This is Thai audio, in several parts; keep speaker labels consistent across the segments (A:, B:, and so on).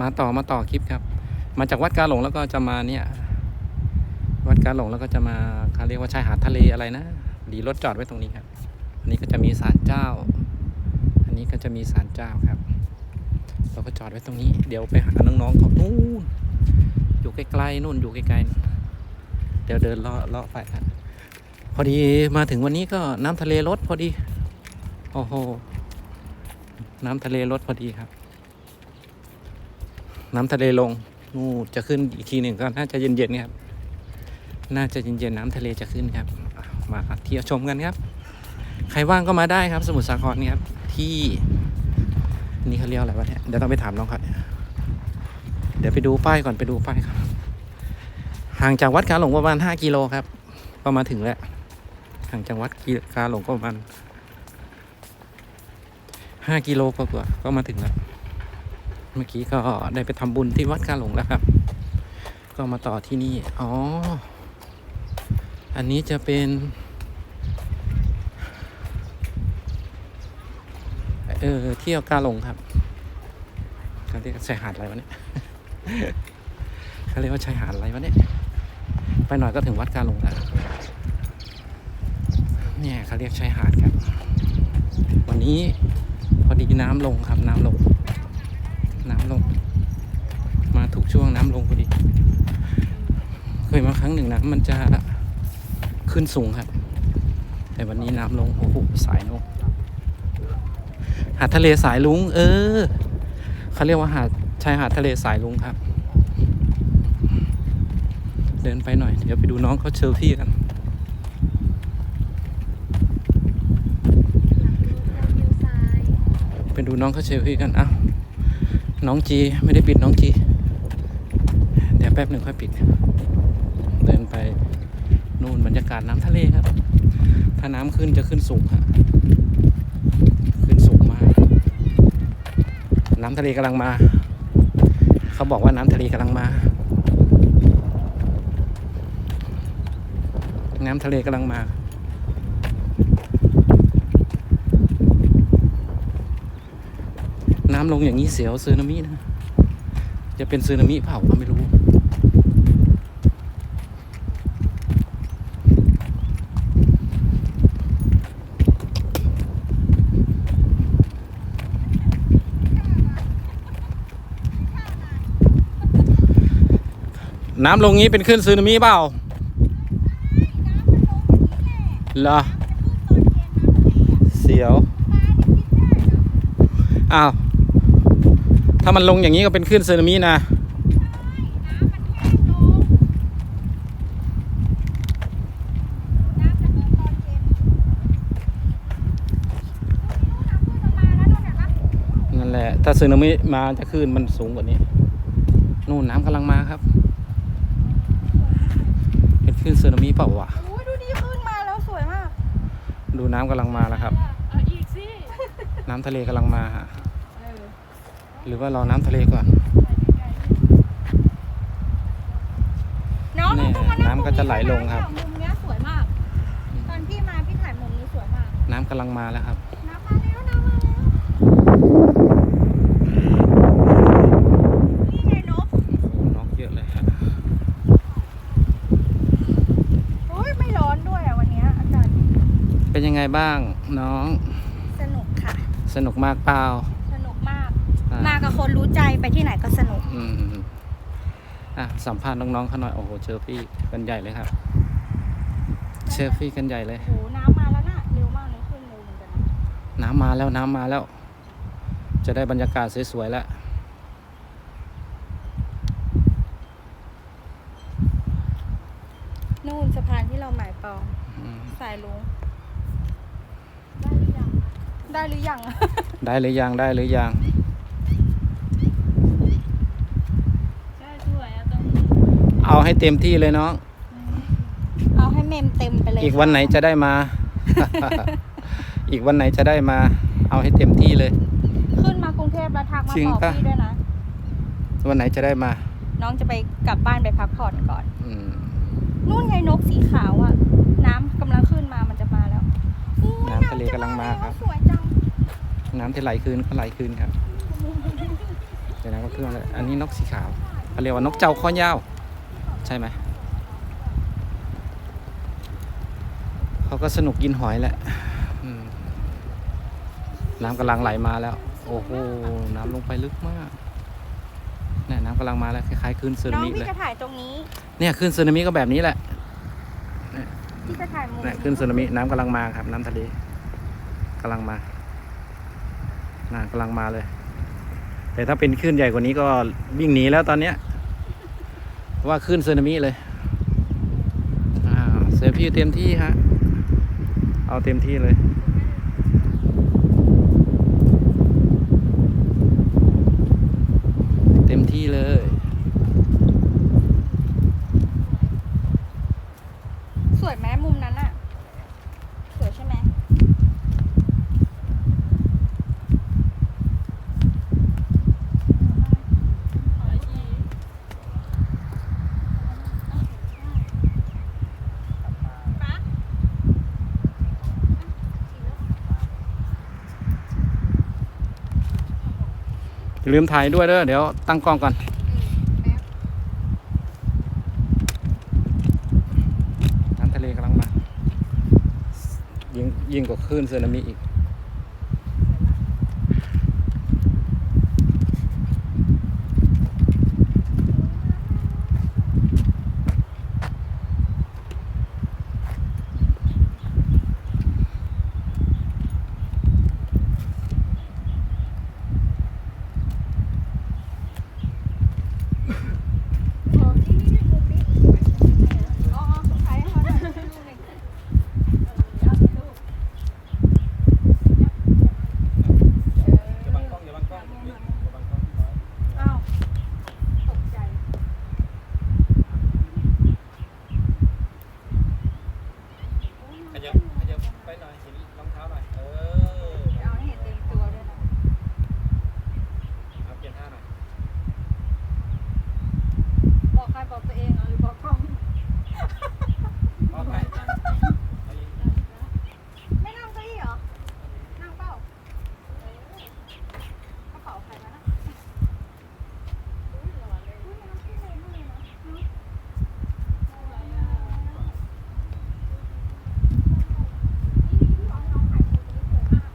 A: มาต่อมาต่อคลิปครับ มาจากวัดกาหลงแล้วก็จะมาเนี่ย วัดกาหลงแล้วก็จะมาเขาเรียกว่าชายหาดทะเลอะไรนะดีรถจอดไว้ตรงนี้ครับ อันนี้ก็จะมีศาลเจ้า อันนี้ก็จะมีศาลเจ้าครับ เราก็จอดไว้ตรงนี้ เดี๋ยวไปหาน้องๆเขานู่นอยู่ไกลๆนู่นอยู่ไกลๆเดี๋ยวเดินเลาะเลาะไปครับพอดีมาถึงวันนี้ก็น้ำทะเลลดพอดี โอ้โห น้ำทะเลลดพอดีครับ น้ำทะเลลงนู่นจะขึ้นอีกทีหนึ่งก็น่าจะเย็นๆครับ น่าจะเย็นๆน้ำทะเลจะขึ้นครับ มาเที่ยวชมกันครับ ใครว่างก็มาได้ครับ สมุทรสาครนี่ครับที่นี่เขาเรียกอะไรวะเนี่ยเดี๋ยวต้องไปถามน้องครับเดี๋ยวไปดูป้ายก่อนไปดูป้ายครับ ห่างจากวัดกาหลงประมาณ 5 กิโลครับ ก็มาถึงแล้ว ห่างจากวัดกาหลงก็ประมาณ5กิโลกว่าๆก็มาถึงแล้ว เมื่อกี้ก็ได้ไปทำบุญที่วัดกาหลงแล้วครับ ก็มาต่อที่นี่ อ๋อ อันนี้จะเป็น เออเที่ยวกาหลงครับเขาเรียกชายหาดอะไรวะเนี่ยเขาเรียกว่าชายหาดอะไรวะเนี่ย ไปหน่อยก็ถึงวัดกาหลงแล้ว เนี่ยเขาเรียกชายหาดครับ วันนี้พอดีน้ำลงครับน้ำลง น้ำลง มาถูกช่วงน้ำลงพอดี เคยมาครั้งหนึ่งนะมันจะขึ้นสูงครับ แต่วันนี้น้ำลง โอ้โห สายนกหาดทะเลสายลุง เออเขาเรียกว่าหาดชายหาดทะเลสายลุงครับ เดินไปหน่อย เดี๋ยวไปดูน้องเขาเชลฟี่กันไปดูน้องเขาเชลฟี่กันอ้า น้องจีไม่ได้ปิดน้องจี เดี๋ยวแป๊บหนึ่งค่อยปิด เดินไปนู่นบรรยากาศน้ำทะเลครับ ถ้าน้ำขึ้นจะขึ้นสูงฮะขึ้นสูงมาก น้ำทะเลกำลังมา เขาบอกว่าน้ำทะเลกำลังมา น้ำทะเลกำลังมา น้ำลงอย่างนี้เสียวซึนามินะจะเป็นซึนามิเปล่าก็ไม่รู้ น้ำลงงี้เป็นขึ้นซึนามิเปล่าเหรอเสียว อ้าว ถ้ามันลงอย่างนี้ก็เป็นคลื่นสึนามินะนั่นแหละ ถ้าสึนามิมาจะคลื่นมันสูงกว่านี้ นู่นน้ำกำลังมาครับ เป็นคลื่นสึนามิเปล่าวะ
B: โอ้ยดูดีขึ้นมาแล้วสวยมาก
A: ดูน้ำกำลังมาแล้วครับ
B: เอาอีกสิ
A: น้ำทะเลกำลังมาฮะ
B: เออ
A: หรือว่ารอน้ำทะเลก่อน
B: น้อง
A: เนี่ย
B: ต้องมานั่ง
A: น้ำก็จะไหลลงครับ
B: มุมเนี้ยสวยมาก ตอนพี่มาพี่ถ่ายมุมนี้สวยมาก
A: น้ำกำลังมาแล้วครับ
B: น้ำมาแล้วน้ำมาแล้วนี่ไงนก
A: โอ้นกเยอะเลยครับ
B: โอ้ยไม่ร้อนด้วยอะวันเนี้ยอากาศดี
A: เป็นยังไงบ้างน้อง
B: สนุกค่ะ
A: สนุกมากเปล่า
B: สนุกมาก
A: อะ
B: มากับคนรู้ใจไปที่ไหนก็สนุก
A: อืมอะสัมภาษณ์น้องๆเขาหน่อย โอ้โห เชอร์ฟี่กันใหญ่เลยครับ เชอร์ฟี่กันใหญ่เลย
B: โอ้โหน้ำมาแล้วน่ะเร็วมากเลยขึ้นเร็วเหมือนกันนะ
A: น้ำมาแล้วน้ำมาแล้ว จะได้บรรยากาศสวยๆแล้ว
B: นู่นสะพานที่เราหมายปอง
A: อืม
B: สายลุงได้หรือยัง
A: ได้หรือยัง ได้หรือยัง
B: ได้สวยอะตรง
A: เอาให้เต็มที่เลยน้อง
B: เอาให้เมมเต็มไปเลย
A: อีกวันไหนจะได้มา อีกวันไหนจะได้มา เอาให้เต็มที่เลย
B: ขึ้นมากรุงเทพแล้วทักมา
A: จริง
B: บอก
A: ปะ
B: พี่ด้วยนะ
A: วันไหนจะได้มา
B: น้องจะไปกลับบ้านไปพักผ่อนก่อน
A: อืม
B: นู่นไงนกสีขาวอะน้ำกำลังขึ้นมามันจะมาแล้วอุ๊ย
A: น้ำทะเลกำลังมาครับ
B: สวยจัง
A: น้ำที่ไหลคืนก็ไหลคืนครับเดี๋ยวน้ำก็เครื่องเลยอันนี้นกสีขาวเขาเรียกว่านกเจ้าข้อยาวใช่ไหมเขาก็สนุกกินหอยแหละอืมน้ำกำลังไหลมาแล้ว โอ้โห น้ำลงไปลึกมากเนี่ยน้ำกำลังมาแล้วคล้ายๆคลื่นสึ
B: น้
A: นา
B: อง
A: มิ
B: พี่
A: เลย
B: จะถ่ายตรงนี้
A: เนี่ยคลื่นสึนามิก็แบบนี้แหละ
B: พี่จะถ่ายมุม
A: เนี่ยคลื่นสึนามิน้ำกำลังมาครับ น้ำทะเลกำลังมาน่ากำลังมาเลย แต่ถ้าเป็นคลื่นใหญ่กว่านี้ก็วิ่งหนีแล้วตอนเนี้ยเพราะ ว่าคลื่นสึนามิเลยอ่าเซลฟี่เต็มที่ฮะ เอาเต็มที่เลย เต็มที่เลย
B: สวยไหมมุมนั้นอะสวยใช่ไหม
A: อย่า ลืมถ่ายด้วยเด้อเดี๋ยวตั้งกล้องก่อนน้ำทะเลกำลังมายิ่งยิ่งกว่าคลื่นสึนามิอีก
B: อ๋อถ่ายให้เขาหน่อยรูปหนึ่ง
A: อย่าบังกล้องอย่าบังกล้องอย่าบังกล้อง
B: อ้าวตกใจ
A: ขยับขยับไปหน่อยเห็นรองเท้าหน่อย เออ
B: เอาให้เห็นเต็มตัวด้วยนะ
A: เอาเปลี่ยนท่าหน่อย
B: บอกใครบอกตัวเองเหรอหรือบอกกล้อง
A: เอาไป
B: ไม่นั่งเก้าอี้เหรอ นั่งเปล่าเออกระเป๋าใครมานะอุ้ยหล่อเลยอุ้ยน้ำพี่เลยมากเลยนะเนอะอะไรอะนี่พี่บอกให้น้องถ่ายรูปนี้สวยมาก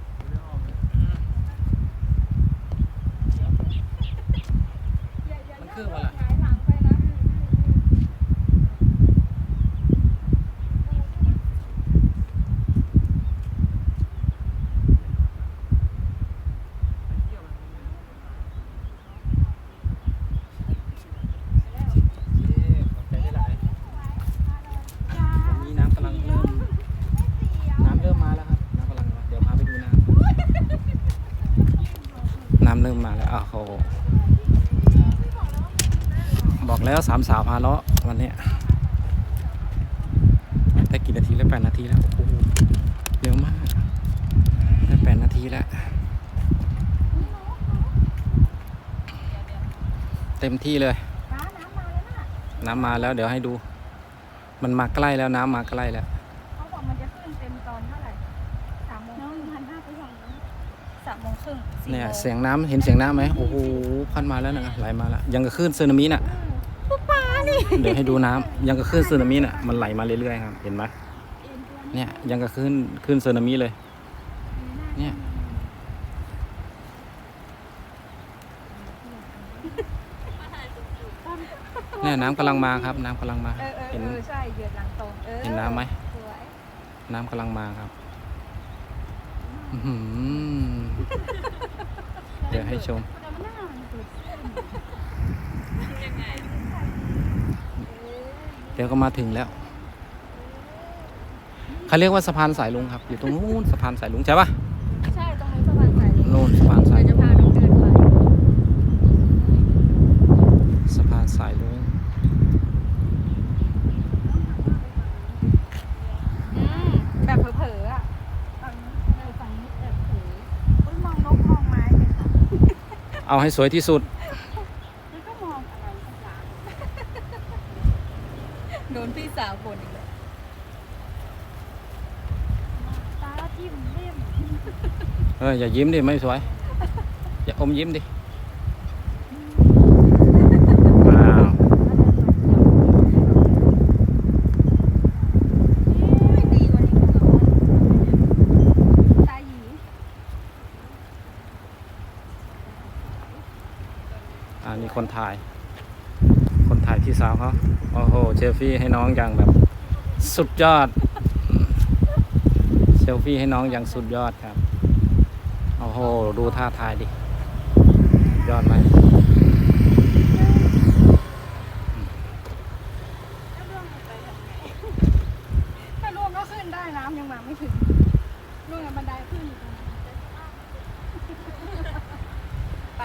B: อย่าอย่า
A: มัน
B: ย่า
A: คือว่าอะไร
B: หงายหลังไปนะ
A: ขอบใจได้หลายวันนี้น้ำกำลังเริ่ม น้ำเริ่มมาแล้วครับ น้ำกำลังมา เดี๋ยวพาไปดูน้ำ น้ำเริ่มมาแล้วอ้าวโหบอก แล้วสามสาวพาเลาะวันเนี้ยได้กี่นาทีแล้วแปดนาทีแล้วโอ้โหเร็วมากได้แปดนาทีแล้วเต็มที่เลย
B: น้ำน้ำมาแล้วน่ะ
A: น้ำมาแล้วเดี๋ยวให้ดู มันมาใกล้แล้วน้ำมาใกล้แล้ว
B: เขาบอกมันจะขึ้นเต็มตอนเท่าไหร่สามโมงน้องพันห้าไปฝั่งนู้นสามโมงครึ่งสี่
A: เนี่ย
B: โมง
A: เสียงน้ำเห็นเสียงน้ำไหมโอ้โหพันมาแล้วนะไหลมาแล้วยังกับคลื่นสึนามิน่ะ
B: ปุ๊บปลานี่
A: เดี๋ยวให้ดูน้ำยังกับคลื่นสึนามิน่ะมันไหลมาเรื่อยๆครับ เห็นไหมเนี่ยยังกับคลื่นคลื่นสึนามิเลย เนี่ยเนี่ยน้ำกำลังมาครับ น้ำกำลังมา
B: เออเออ
A: เห็น
B: เออใช่เหยือดหลังตรงเออ
A: เห็นน้ำไหม
B: สวย
A: น้ำกำลังมาครับอื้อหือเดี๋ยวให้ชม เดี๋ยวก็มาถึงแล้วเขาเรียกว่าสะพานสายลุงครับ อยู่ตรงนู้นสะพานสายลุงใช่ปะ
B: ใช่ตรงนี้สะพานสายลุง
A: นู่นสะพานสาย
B: เดี๋ยวจะ
A: ลุง
B: พาน้องเดินไป
A: สะพานสายลุง
B: อืมแบบเผลอๆอะฝั่งนี้เออฝั่งนี้แบบเผลออุ๊ยมองนกมองไม้เลยค่ะ
A: เอาให้สวยที่สุด
B: นอีกแล้วตาจิ้มเล่ม
A: เอออย่ายิ้มดิไม่สวย อย่าอมยิ้มดิ
B: ว้า
A: ว
B: ดีกว่านี้ก็นตาหยี
A: อ่านี่คนถ่าย คนถ่ายพี่สาวเขาโอ้โหเชฟฟี่ให้น้องอย่างแบบ สุดยอด เซลฟี่ให้น้องอย่างสุดยอดครับ โอ้โห ดูท่าทายดิ ยอดไหม
B: ถ้าร่วงลงไปทำไงถ้าร่วงก็ขึ้นได้น้ำยังมาไม่ถึงร่วงกับบันไดขึ้นอยู่ตรงนั้นไป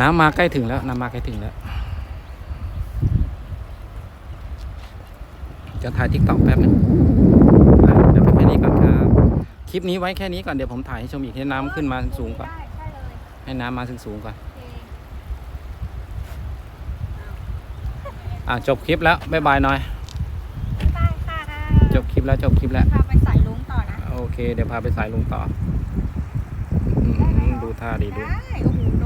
A: น้ำมาใกล้ถึงแล้ว น้ำมาใกล้ถึงแล้ว จะถ่ายทิกตอกแป๊บนึงอะเดี๋ยวไปแค่นี้ก่อนครับ คลิปนี้ไว้แค่นี้ก่อนเดี๋ยวผมถ่ายให้ชมอีกให้น้ำขึ้นมาสูงก่อน
B: ได้ใช่เลย
A: ให้น้ำมาสูงสูงๆก่อน
B: โอเค
A: อะจบคลิปแล้วบ๊ายบายหน่อย
B: บ๊ายบายค่ะ
A: จบคลิปแล้วจบคลิปแล้ว
B: พาไปสายลุงต่อนะ
A: โอเค เดี๋ยวพาไปสายลุงต่ออืมดูท่าดีดู
B: ได้ โอ้โหนกมันรู้โคตรสวย